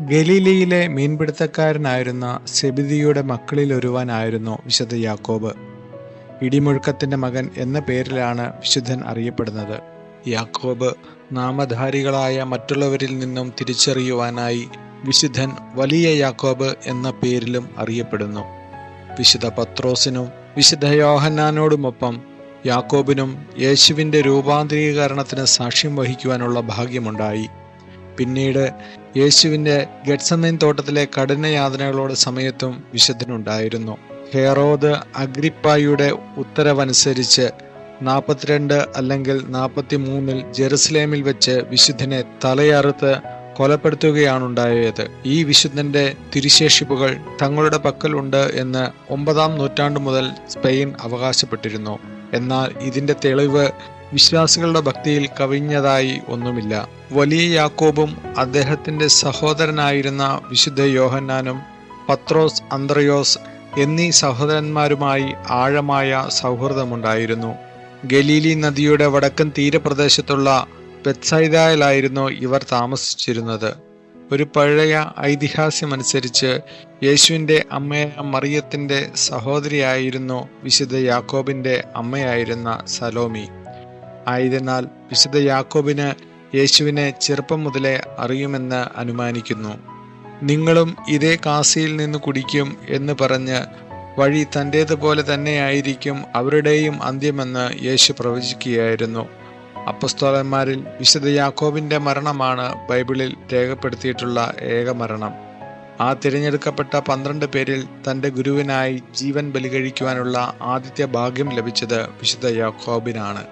ഗലീലയിലെ മീൻപിടുത്തക്കാരനായിരുന്ന സെബിദിയുടെ മക്കളിൽ ഒരുവാനായിരുന്നു വിശുദ്ധ യാക്കോബ്. ഇടിമുഴുക്കത്തിന്റെ മകൻ എന്ന പേരിലാണ് വിശുദ്ധൻ അറിയപ്പെടുന്നത്. യാക്കോബ് നാമധാരികളായ മറ്റുള്ളവരിൽ നിന്നും തിരിച്ചറിയുവാനായി വിശുദ്ധൻ വലിയ യാക്കോബ് എന്ന പേരിലും അറിയപ്പെടുന്നു. വിശുദ്ധ പത്രോസിനും വിശുദ്ധ യോഹന്നാനോടുമൊപ്പം യാക്കോബിനും യേശുവിന്റെ രൂപാന്തരീകരണത്തിന് സാക്ഷ്യം വഹിക്കുവാനുള്ള ഭാഗ്യമുണ്ടായി. പിന്നീട് യേശുവിന്റെ ഗഡ്സമൈൻ തോട്ടത്തിലെ കഠിനയാതനകളോട് സമയത്തും വിശുദ്ധനുണ്ടായിരുന്നു. ഹെറോദ് അഗ്രിപ്പായുടെ ഉത്തരവനുസരിച്ച് നാൽപ്പത്തിരണ്ട് അല്ലെങ്കിൽ നാൽപ്പത്തി മൂന്നിൽ ജെറുസലേമിൽ വെച്ച് വിശുദ്ധനെ തലയറുത്ത് കൊലപ്പെടുത്തുകയാണുണ്ടായത്. ഈ വിശുദ്ധന്റെ തിരുശേഷിപ്പുകൾ തങ്ങളുടെ പക്കലുണ്ട് എന്ന് ഒമ്പതാം നൂറ്റാണ്ടു മുതൽ സ്പെയിൻ അവകാശപ്പെട്ടിരുന്നു. എന്നാൽ ഇതിന്റെ തെളിവ് വിശ്വാസികളുടെ ഭക്തിയിൽ കവിഞ്ഞതായി ഒന്നുമില്ല. വലിയ യാക്കോബും അദ്ദേഹത്തിന്റെ സഹോദരനായിരുന്ന വിശുദ്ധ യോഹന്നാനും പത്രോസ് അന്ത്രയോസ് എന്നീ സഹോദരന്മാരുമായി ആഴമായ സൗഹൃദമുണ്ടായിരുന്നു. ഗലീലി നദിയുടെ വടക്കൻ തീരപ്രദേശത്തുള്ള ബെത്സൈദായിലായിരുന്നു ഇവർ താമസിച്ചിരുന്നത്. ഒരു പഴയ ഐതിഹാസ്യമനുസരിച്ച് യേശുവിന്റെ അമ്മയായ മറിയത്തിന്റെ സഹോദരിയായിരുന്നു വിശുദ്ധ യാക്കോബിന്റെ അമ്മയായിരുന്ന സലോമി. ആയതിനാൽ വിശുദ്ധ യാക്കോബിന് യേശുവിനെ ചെറുപ്പം മുതലേ അറിയുമെന്ന് അനുമാനിക്കുന്നു. നിങ്ങളും ഇതേ കാസിയിൽ നിന്ന് കുടിക്കും എന്ന് പറഞ്ഞ് വഴി തന്റേതുപോലെ തന്നെയായിരിക്കും അവരുടെയും അന്ത്യമെന്ന് യേശു പ്രവചിക്കുകയായിരുന്നു. അപ്പസ്തോലന്മാരിൽ വിശുദ്ധ യാക്കോബിന്റെ മരണമാണ് ബൈബിളിൽ രേഖപ്പെടുത്തിയിട്ടുള്ള ഏക മരണം. ആ തിരഞ്ഞെടുക്കപ്പെട്ട പന്ത്രണ്ട് പേരിൽ തന്റെ ഗുരുവിനായി ജീവൻ ബലികഴിക്കുവാനുള്ള ആദ്യത്തെ ഭാഗ്യം ലഭിച്ചത് വിശുദ്ധ യാക്കോബിനാണ്.